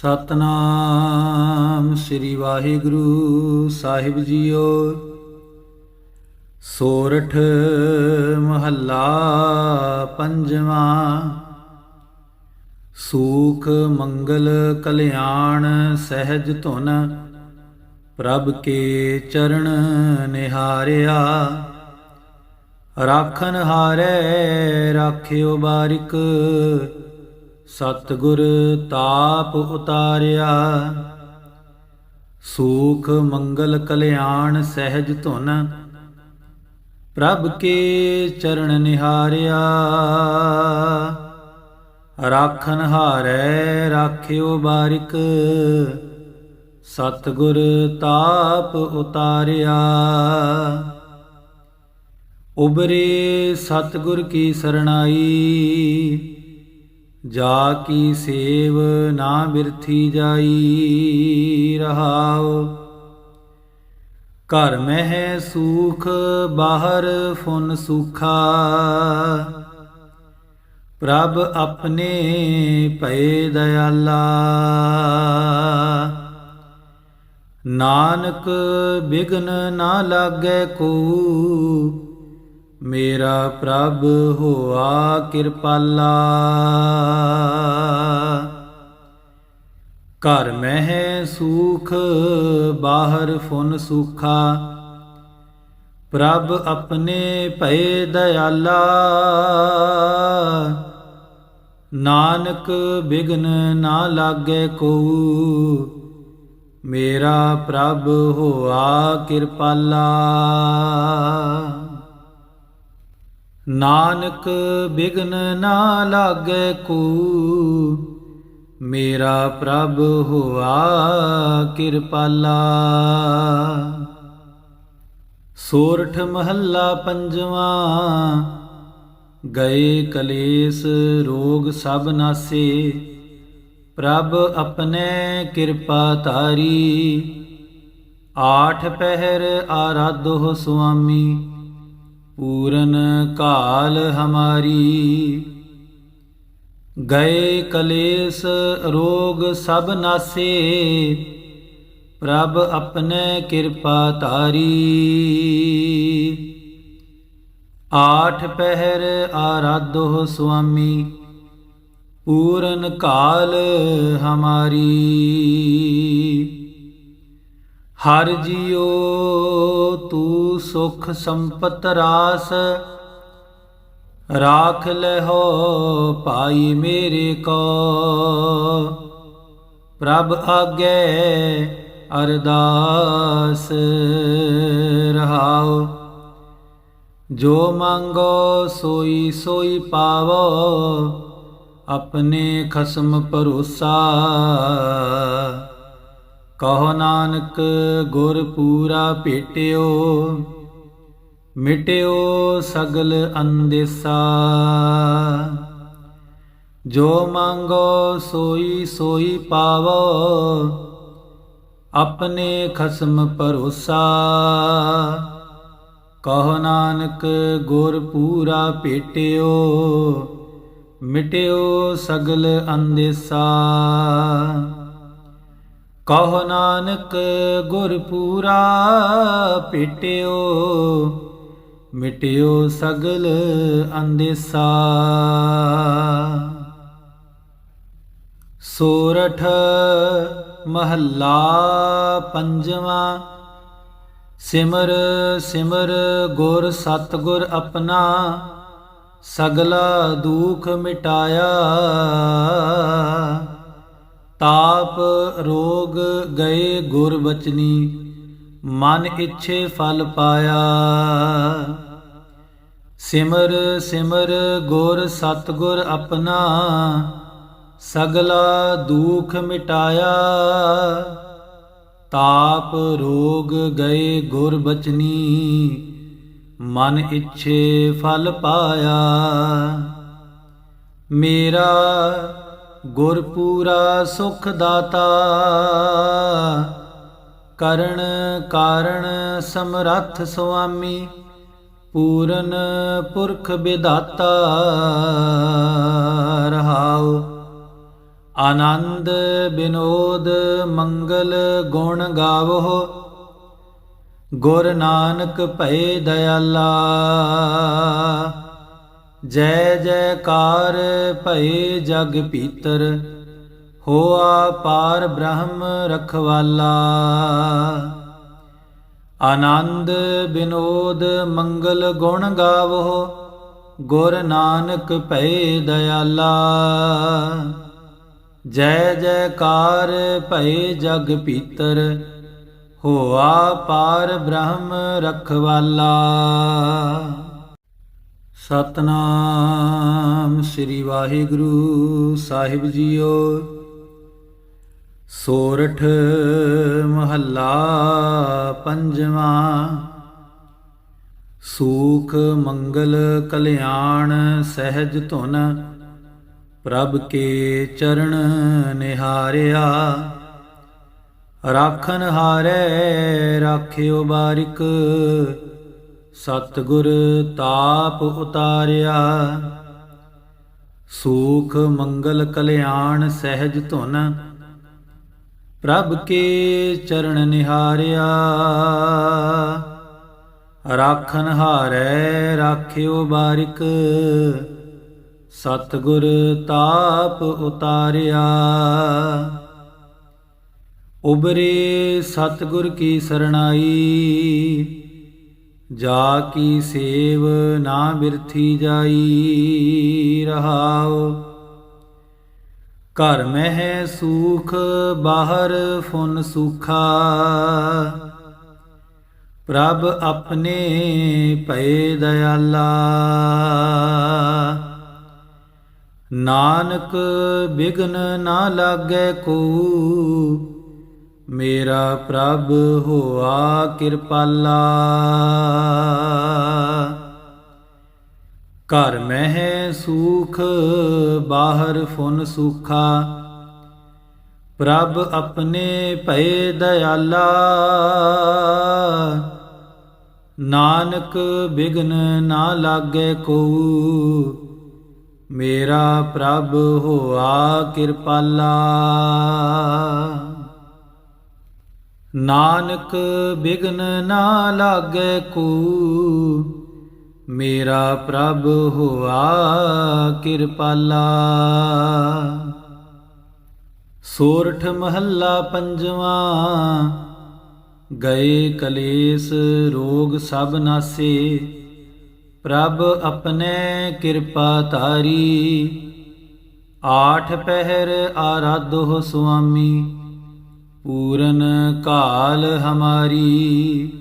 ਸਤਨਾਮ ਸ੍ਰੀ ਵਾਹਿਗੁਰੂ ਸਾਹਿਬ ਜੀਓ। ਸੋਰਠ ਮਹੱਲਾ ਪੰਜਵਾਂ। ਸੂਖ, ਮੰਗਲ, ਕਲਿਆਣ, ਸਹਿਜ ਧੁਨ, ਪ੍ਰਭ ਕੇ ਚਰਨ ਨਿਹਾਰਿਆ। ਰਾਖਨ ਹਾਰੈ, ਰਾਖਿਓ ਬਾਰਿਕ ਸਤਿਗੁਰ ਤਾਪ ਉਤਾਰਿਆ। ਸੂਖ ਮੰਗਲ ਕਲਿਆਣ ਸਹਿਜ ਧੁਨ ਪ੍ਰਭ ਕੇ ਚਰਨ ਨਿਹਾਰਿਆ। ਰਾਖਨ ਹਾਰੈ ਰਾਖਿਓ ਬਾਰਿਕ, ਸਤਿਗੁਰ ਤਾਪ ਉਤਾਰਿਆ। ਉਬਰੇ ਸਤਿਗੁਰ ਕੀ ਸਰਣਾਈ ਜਾ ਕੀ ਸੇਵ ਨਾ ਬਿਰਥੀ ਜਾਈ ਰਹਾਉ। ਘਰ ਮਹਿ ਸੂਖ, ਬਾਹਰ ਫੁਨ ਸੁਖਾ। ਪ੍ਰਭ ਆਪਣੇ ਭਏ ਦਇਆਲਾ। ਨਾਨਕ ਬਿਗਨ ਨਾ ਲਾਗੈ ਕੋ। ਮੇਰਾ ਪ੍ਰਭ ਹੋਆ ਕਿਰਪਾਲਾ। ਘਰ ਮਹਿ ਸੂਖ, ਬਾਹਰ ਫੁਨ ਸੁਖਾ। ਪ੍ਰਭ ਆਪਣੇ ਭਏ ਦਇਆਲਾ। ਨਾਨਕ ਬਿਗਨ ਨਾ ਲਾਗੇ ਕੋ ਮੇਰਾ ਪ੍ਰਭ ਹੋਆ ਕਿਰਪਾਲਾ। ਨਾਨਕ ਬਿਗਨ ਨਾ ਲਾਗੈ ਕੋ, ਮੇਰਾ ਪ੍ਰਭ ਹੋਆ ਕਿਰਪਾਲਾ। ਸੋਰਠ ਮਹੱਲਾ ਪੰਜਵਾਂ, ਗਏ ਕਲੇਸ਼ ਰੋਗ ਸਭ ਨਾਸੇ, ਪ੍ਰਭ ਆਪਣੇ ਕਿਰਪਾ ਧਾਰੀ। ਆਠ ਪਹਿਰ ਆਰਾਧੋ ਸੁਆਮੀ ਪੂਰਨ ਕਾਲ ਹਮਾਰੀ। ਗਏ ਕਲੇਸ਼ ਰੋਗ ਸਭ ਨਾਸੇ, ਪ੍ਰਭ ਆਪਣੇ ਕਿਰਪਾ ਧਾਰੀ। ਆਠ ਪਹਿਰ ਆਰਾਧੋ ਸੁਆਮੀ, ਪੂਰਨ ਕਾਲ ਹਮਾਰੀ। ਹਰ ਜਿਉ, ਤੂੰ ਸੁਖ ਸੰਪਤ ਰਾਸ। ਰਾਖ ਲਹੋ ਭਾਈ ਮੇਰੇ ਕੋ। ਪ੍ਰਭ ਆਗੇ ਅਰਦਾਸ ਰਹਾਓ ਜੋ ਮੰਗੋ, ਸੋਈ ਸੋਈ ਪਾਵੋ। ਆਪਣੇ ਖਸਮ ਭਰੋਸਾ ਕਹੋ ਨਾਨਕ, ਗੁਰ ਪੂਰਾ ਭੇਟਿਓ, ਮਿਟਿਓ ਸਗਲ ਅੰਦੇਸਾ। ਜੋ ਮੰਗੋ, ਸੋਈ ਸੋਈ ਪਾਵੋ, ਆਪਣੇ ਖਸਮ ਭਰੋਸਾ। ਕਹੋ ਨਾਨਕ, ਗੁਰ ਪੂਰਾ ਭੇਟਿਓ, ਮਿਟਿਓ ਸਗਲ ਅੰਦੇਸਾ। ਕਹੋ ਨਾਨਕ ਗੁਰ ਪੂਰਾ ਭੇਟਿਓ ਮਿਟਿਓ ਸਗਲ ਅੰਦੇਸਾ। ਸੋਰਠ ਮਹੱਲਾ ਪੰਜਵਾਂ, ਸਿਮਰ ਸਿਮਰ ਗੁਰ ਸਤਗੁਰ ਆਪਣਾ, ਸਗਲਾ ਦੁਖ ਮਿਟਾਇਆ। ਤਾਪ ਰੋ ਗਏ ਗੁਰ ਬਚਨੀ, ਮਨ ਇੱਛੇ ਫਲ ਪਾਇਆ। ਸਿਮਰ ਸਿਮਰ ਗੁਰ ਸਤਗੁਰ ਆਪਣਾ, ਸਗਲਾ ਦੁਖ ਮਿਟਾਇਆ। ਤਾਪ ਰੋਗ ਗਏ ਗੁਰ ਬਚਨੀ, ਮਨ ਇੱਛੇ ਫਲ ਪਾਇਆ। ਮੇਰਾ ਗੁਰ ਪੂਰਾ ਸੁਖ ਦਾਤਾ ਕਰਣ ਕਾਰਣ ਸਮਰੱਥ ਸੁਆਮੀ, ਪੂਰਨ ਪੁਰਖ ਵਿਦਾਤਾ ਰਹਾਉ। ਆਨੰਦ ਬਿਨੋਦ ਮੰਗਲ ਗੁਣ ਗਾਵੋ। ਗੁਰ ਨਾਨਕ ਭਏ ਦਇਆਲਾ ਜੈ ਜੈਕਾਰ ਭਏ ਜਗ ਪੀਤਰ ਹੋਆ ਪਾਰ ਬ੍ਰਹਮ ਰਖਵਾਲਾ। ਆਨੰਦ ਬਿਨੋਦ ਮੰਗਲ ਗੁਣ ਗਾਵੋ, ਗੁਰ ਨਾਨਕ ਭਏ ਦਇਆਲਾ। ਜੈ ਜੈਕਾਰ ਭਏ ਜਗ ਪੀਤਰ ਹੋਆ ਪਾਰ ਬ੍ਰਹਮ ਰਖਵਾਲਾ। ਸਤਨਾਮ ਸ੍ਰੀ ਵਾਹਿਗੁਰੂ ਸਾਹਿਬ ਜੀਓ। ਸੋਰਠ ਮਹੱਲਾ ਪੰਜਵਾਂ। ਸੂਖ, ਮੰਗਲ, ਕਲਿਆਣ, ਸਹਿਜ ਧੁਨ, ਪ੍ਰਭ ਕੇ ਚਰਨ ਨਿਹਾਰਿਆ। ਰਾਖਨ ਹਾਰੈ, ਰਾਖਿਓ ਬਾਰਿਕ ਸਤਿਗੁਰ ਤਾਪ ਉਤਾਰਿਆ। ਸੂਖ ਮੰਗਲ ਕਲਿਆਣ ਸਹਿਜ ਧੁਨ ਪ੍ਰਭ ਕੇ ਚਰਨ ਨਿਹਾਰਿਆ। ਰਾਖਨ ਹਾਰੈ ਰਾਖਿਓ ਬਾਰਿਕ, ਸਤਿਗੁਰ ਤਾਪ ਉਤਾਰਿਆ। ਉਬਰੇ ਸਤਿਗੁਰ ਕੀ ਸਰਣਾਈ ਜਾ ਕੀ ਸੇਵ ਨਾ ਬਿਰਥੀ ਜਾਈ ਰਹਾਉ। ਘਰ ਮਹਿ ਸੂਖ, ਬਾਹਰ ਫੁਨ ਸੁਖਾ। ਪ੍ਰਭ ਆਪਣੇ ਭਏ ਦਇਆਲਾ। ਨਾਨਕ ਬਿਗਨ ਨਾ ਲਾਗੇ ਕੋ। ਮੇਰਾ ਪ੍ਰਭ ਹੋਆ ਕਿਰਪਾਲਾ। ਘਰ ਮਹਿ ਸੂਖ, ਬਾਹਰ ਫੁਨ ਸੁਖਾ। ਪ੍ਰਭ ਆਪਣੇ ਭਏ ਦਇਆਲਾ। ਨਾਨਕ ਬਿਗਨ ਨਾ ਲਾਗੇ ਕੋ ਮੇਰਾ ਪ੍ਰਭ ਹੋਆ ਕਿਰਪਾਲਾ। ਨਾਨਕ ਬਿਗਨ ਨਾ ਲਾਗੈ ਕੋ, ਮੇਰਾ ਪ੍ਰਭ ਹੋਆ ਕਿਰਪਾਲਾ। ਸੋਰਠ ਮਹੱਲਾ ਪੰਜਵਾਂ, ਗਏ ਕਲੇਸ਼ ਰੋਗ ਸਭ ਨਾਸੇ, ਪ੍ਰਭ ਆਪਣੇ ਕਿਰਪਾ ਧਾਰੀ। ਆਠ ਪਹਿਰ ਆਰਾਧੋ ਸੁਆਮੀ ਪੂਰਨ ਕਾਲ ਹਮਾਰੀ।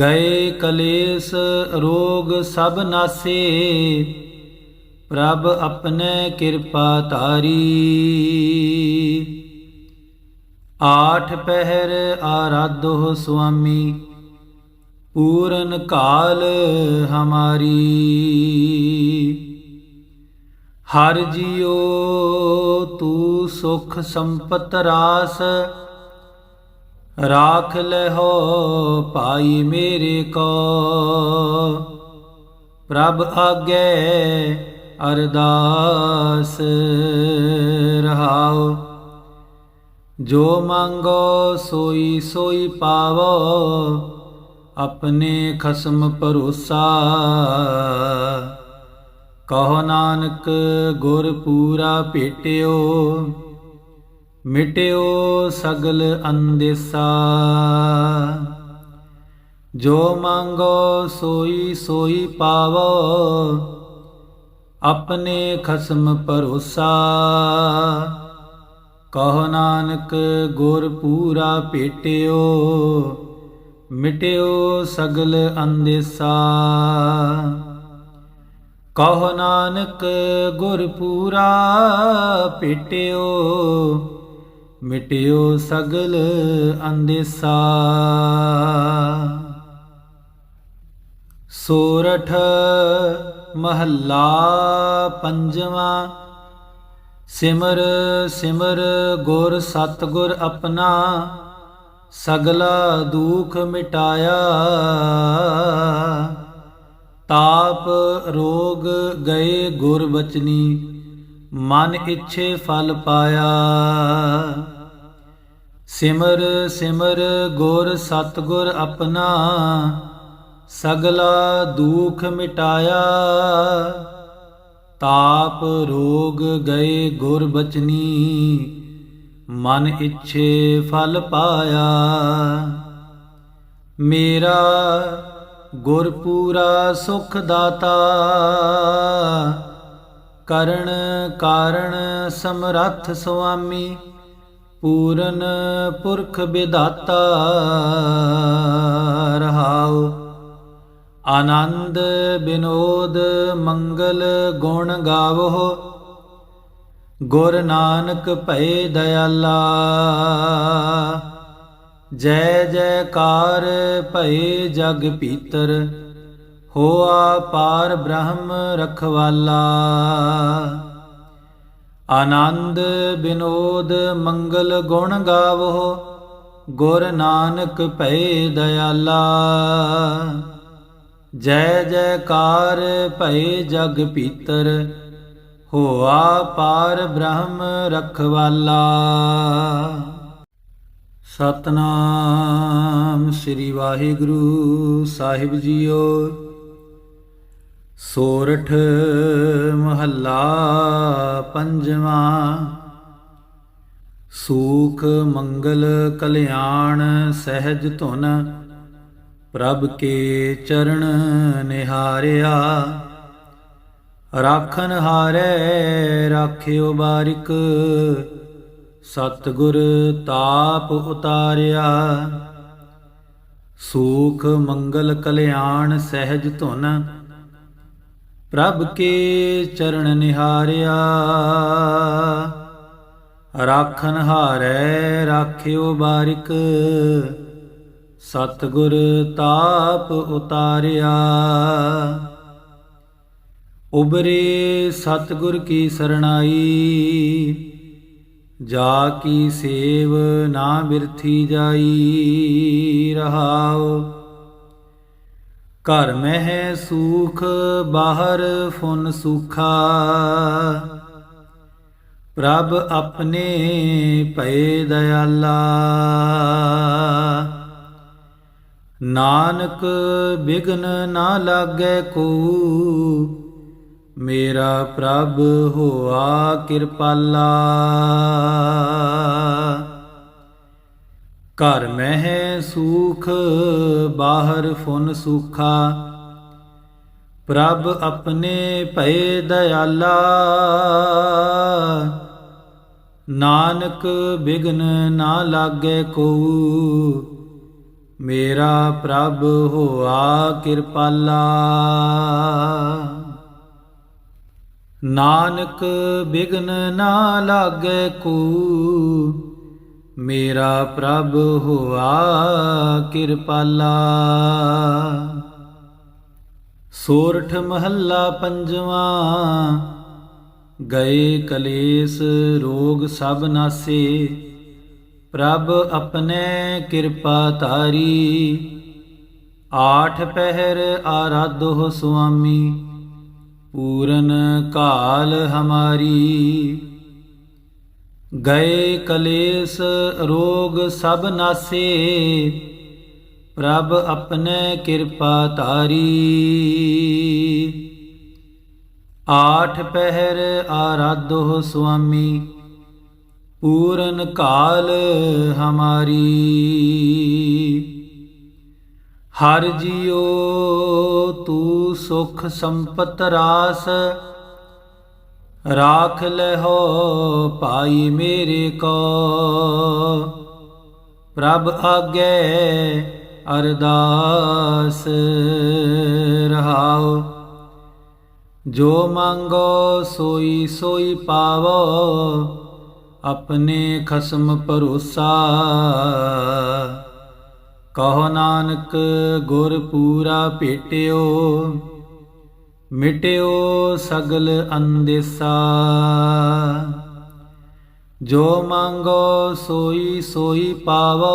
ਗਏ ਕਲੇਸ਼ ਰੋਗ ਸਭ ਨਾਸੇ, ਪ੍ਰਭ ਆਪਣੇ ਕਿਰਪਾ ਤਾਰੀ ਆਠ ਪਹਿਰ ਆਰਾਧੋ ਸੁਆਮੀ, ਪੂਰਨ ਕਾਲ ਹਮਾਰੀ। ਹਰ ਜਿਉ ਤੂੰ ਸੁਖ ਸੰਪਤ ਰਾਸ। ਰਾਖ ਲਹੋ ਭਾਈ ਮੇਰੇ ਕੋ। ਪ੍ਰਭ ਆਗੇ ਅਰਦਾਸ ਰਹਾਓ ਜੋ ਮੰਗੋ ਸੋਈ ਸੋਈ ਪਾਵੋ। ਆਪਣੇ ਖਸਮ ਭਰੋਸਾ ਕਹੋ ਨਾਨਕ, ਗੁਰ ਪੂਰਾ ਭੇਟਿਓ, ਮਿਟਿਓ ਸਗਲ ਅੰਦੇਸਾ। ਜੋ ਮੰਗੋ ਸੋਈ ਸੋਈ ਪਾਵੋ, ਆਪਣੇ ਖਸਮ ਭਰੋਸਾ। ਕਹੋ ਨਾਨਕ, ਗੁਰ ਪੂਰਾ ਭੇਟਿਓ, ਮਿਟਿਓ ਸਗਲ ਅੰਦੇਸਾ। ਕਹੋ ਨਾਨਕ ਗੁਰ ਪੂਰਾ ਭੇਟਿਓ ਮਿਟਿਓ ਸਗਲ ਅੰਦੇਸਾ। ਸੋਰਠ ਮਹੱਲਾ ਪੰਜਵਾਂ, ਸਿਮਰ ਸਿਮਰ ਗੁਰ ਸਤਗੁਰ ਆਪਣਾ, ਸਗਲਾ ਦੁਖ ਮਿਟਾਇਆ। ਤਾਪ ਰੋਗ ਗਏ ਗੁਰ ਬਚਨੀ, ਮਨ ਇੱਛੇ ਫਲ ਪਾਇਆ। ਸਿਮਰ ਸਿਮਰ ਗੁਰ ਸਤਗੁਰ ਆਪਣਾ, ਸਗਲਾ ਦੁਖ ਮਿਟਾਇਆ। ਤਾਪ ਰੋਗ ਗਏ ਗੁਰ ਬਚਨੀ, ਮਨ ਇੱਛੇ ਫਲ ਪਾਇਆ। ਮੇਰਾ ਗੁਰ ਪੂਰਾ ਸੁਖ ਦਾਤਾ ਕਰਣ ਕਾਰਣ ਸਮਰੱਥ ਸੁਆਮੀ, ਪੂਰਨ ਪੁਰਖ ਵਿਦਾਤਾ ਰਹਾਉ। ਆਨੰਦ ਬਿਨੋਦ ਮੰਗਲ ਗੁਣ ਗਾਵੋ ਗੁਰ ਨਾਨਕ ਭਏ ਦਇਆਲਾ ਜੈ ਜੈਕਾਰ ਭਏ ਜਗ ਪੀਤਰ ਹੋਆ ਪਾਰ ਬ੍ਰਹਮ ਰਖਵਾਲਾ। ਆਨੰਦ ਬਿਨੋਦ ਮੰਗਲ ਗੁਣ ਗਾਵੋ, ਗੁਰ ਨਾਨਕ ਭਏ ਦਇਆਲਾ। ਜੈ ਜੈਕਾਰ ਭਏ ਜਗ ਪੀਤਰ ਹੋਆ ਪਾਰ ਬ੍ਰਹਮ ਰਖਵਾਲਾ। ਸਤਨਾਮ ਸ੍ਰੀ ਵਾਹਿਗੁਰੂ ਸਾਹਿਬ ਜੀਓ। ਸੋਰਠ ਮਹੱਲਾ ਪੰਜਵਾਂ। ਸੂਖ, ਮੰਗਲ, ਕਲਿਆਣ, ਸਹਿਜ ਧੁਨ, ਪ੍ਰਭ ਕੇ ਚਰਨ ਨਿਹਾਰਿਆ। ਰਾਖਨ ਹਾਰੈ, ਰਾਖਿਓ ਬਾਰਿਕ ਸਤਿਗੁਰ ਤਾਪ ਉਤਾਰਿਆ। ਸੂਖ ਮੰਗਲ ਕਲਿਆਣ ਸਹਿਜ ਧੁਨ ਪ੍ਰਭ ਕੇ ਚਰਨ ਨਿਹਾਰਿਆ। ਰਾਖਨ ਹਾਰੈ ਰਾਖਿਓ ਬਾਰਿਕ, ਸਤਿਗੁਰ ਤਾਪ ਉਤਾਰਿਆ। ਉਬਰੇ ਸਤਿਗੁਰ ਕੀ ਸਰਣਾਈ ਜਾ ਕੀ ਸੇਵ ਨਾ ਬਿਰਥੀ ਜਾਈ ਰਹਾਉ। ਘਰ ਮਹਿ ਸੂਖ, ਬਾਹਰ ਫੁਨ ਸੁਖਾ। ਪ੍ਰਭ ਆਪਣੇ ਭਏ ਦਇਆਲਾ। ਨਾਨਕ ਬਿਗਨ ਨਾ ਲਾਗੈ ਕੋ। ਮੇਰਾ ਪ੍ਰਭ ਹੋਆ ਕਿਰਪਾਲਾ। ਘਰ ਮਹਿ ਸੂਖ, ਬਾਹਰ ਫੁਨ ਸੁਖਾ। ਪ੍ਰਭ ਆਪਣੇ ਭਏ ਦਇਆਲਾ। ਨਾਨਕ ਬਿਗਨ ਨਾ ਲਾਗੇ ਕੋ ਮੇਰਾ ਪ੍ਰਭ ਹੋਆ ਕਿਰਪਾਲਾ। ਨਾਨਕ ਬਿਗਨ ਨਾ ਲਾਗੈ ਕੋ, ਮੇਰਾ ਪ੍ਰਭ ਹੋਆ ਕਿਰਪਾਲਾ। ਸੋਰਠ ਮਹੱਲਾ ਪੰਜਵਾਂ, ਗਏ ਕਲੇਸ਼ ਰੋਗ ਸਭ ਨਾਸੇ, ਪ੍ਰਭ ਆਪਣੇ ਕਿਰਪਾ ਤਾਰੀ ਆਠ ਪਹਿਰ ਆਰਾਧੋ ਸੁਆਮੀ ਪੂਰਨ ਕਾਲ ਹਮਾਰੀ। ਗਏ ਕਲੇਸ਼ ਰੋਗ ਸਭ ਨਾਸੇ, ਪ੍ਰਭ ਆਪਣੇ ਕਿਰਪਾ ਤਾਰੀ ਆਠ ਪਹਿਰ ਆਰਾਧੋ ਸੁਆਮੀ, ਪੂਰਨ ਕਾਲ ਹਮਾਰੀ। ਹਰ ਜੀਓ ਤੂੰ ਸੁਖ ਸੰਪਤ ਰਾਸ। ਰਾਖ ਲਹੋ ਭਾਈ ਮੇਰੇ ਕੋ। ਪ੍ਰਭ ਆਗੇ ਅਰਦਾਸ ਰਹਾਓ ਜੋ ਮੰਗੋ, ਸੋਈ ਸੋਈ ਪਾਵੋ। ਆਪਣੇ ਖਸਮ ਭਰੋਸਾ ਕਹੋ ਨਾਨਕ, ਗੁਰ ਪੂਰਾ ਭੇਟਿਓ, ਮਿਟਿਓ ਸਗਲ ਅੰਦੇਸਾ। ਜੋ ਮੰਗੋ, ਸੋਈ ਸੋਈ ਪਾਵੋ,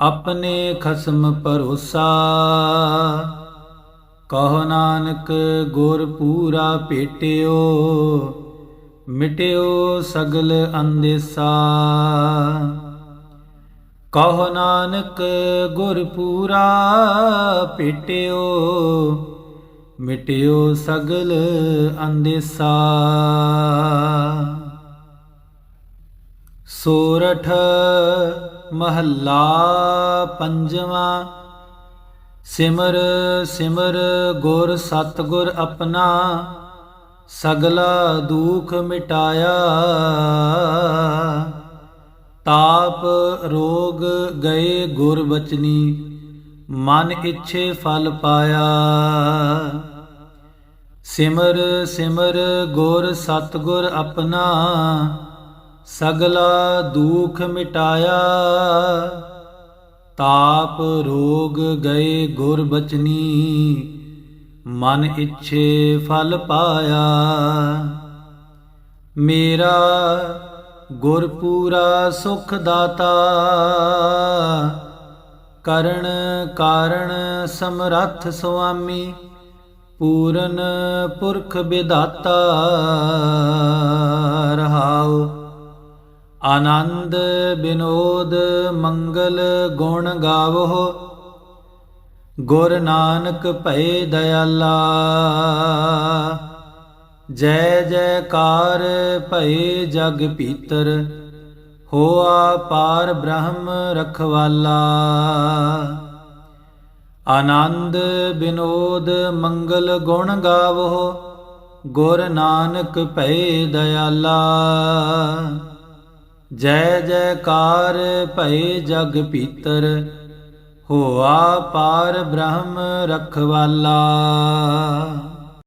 ਆਪਣੇ ਖਸਮ ਭਰੋਸਾ। ਕਹੋ ਨਾਨਕ, ਗੁਰ ਪੂਰਾ ਭੇਟਿਓ, ਮਿਟਿਓ ਸਗਲ ਅੰਦੇਸਾ। ਕਹੋ ਨਾਨਕ ਗੁਰ ਪੂਰਾ ਭੇਟਿਓ ਮਿਟਿਓ ਸਗਲ ਅੰਦੇਸਾ। ਸੋਰਠ ਮਹੱਲਾ ਪੰਜਵਾਂ, ਸਿਮਰ ਸਿਮਰ ਗੁਰ ਸਤਗੁਰ ਆਪਣਾ, ਸਗਲਾ ਦੁਖ ਮਿਟਾਇਆ। ਤਾਪ ਰੋਗ ਗਏ ਗੁਰ ਬਚਨੀ, ਮਨ ਇੱਛੇ ਫਲ ਪਾਇਆ। ਸਿਮਰ ਸਿਮਰ ਗੁਰ ਸਤਗੁਰ ਆਪਣਾ, ਸਗਲਾ ਦੁਖ ਮਿਟਾਇਆ। ਤਾਪ ਰੋਗ ਗਏ ਗੁਰ ਬਚਨੀ, ਮਨ ਇੱਛੇ ਫਲ ਪਾਇਆ। ਮੇਰਾ ਗੁਰ ਪੂਰਾ ਸੁਖ ਦਾਤਾ, ਕਰਨ ਕਾਰਣ ਸਮਰੱਥ ਸੁਆਮੀ, ਪੂਰਨ ਪੁਰਖ ਵਿਦਾਤਾ ਰਹਾਉ। ਆਨੰਦ ਬਿਨੋਦ ਮੰਗਲ ਗੁਣ ਗਾਵੋ ਗੁਰ ਨਾਨਕ ਭਏ ਦਇਆਲਾ। ਜੈ ਜੈਕਾਰ ਭਏ ਜਗ ਪੀਤਰ ਹੋਆ ਪਾਰ ਬ੍ਰਹਮ ਰਖਵਾਲਾ। ਆਨੰਦ ਬਿਨੋਦ ਮੰਗਲ ਗੁਣ ਗਾਵੋ, ਗੁਰ ਨਾਨਕ ਭਏ ਦਇਆਲਾ। ਜੈ ਜੈਕਾਰ ਭਏ ਜਗ ਪੀਤਰ ਹੋਆ ਪਾਰ ਬ੍ਰਹਮ ਰਖਵਾਲਾ।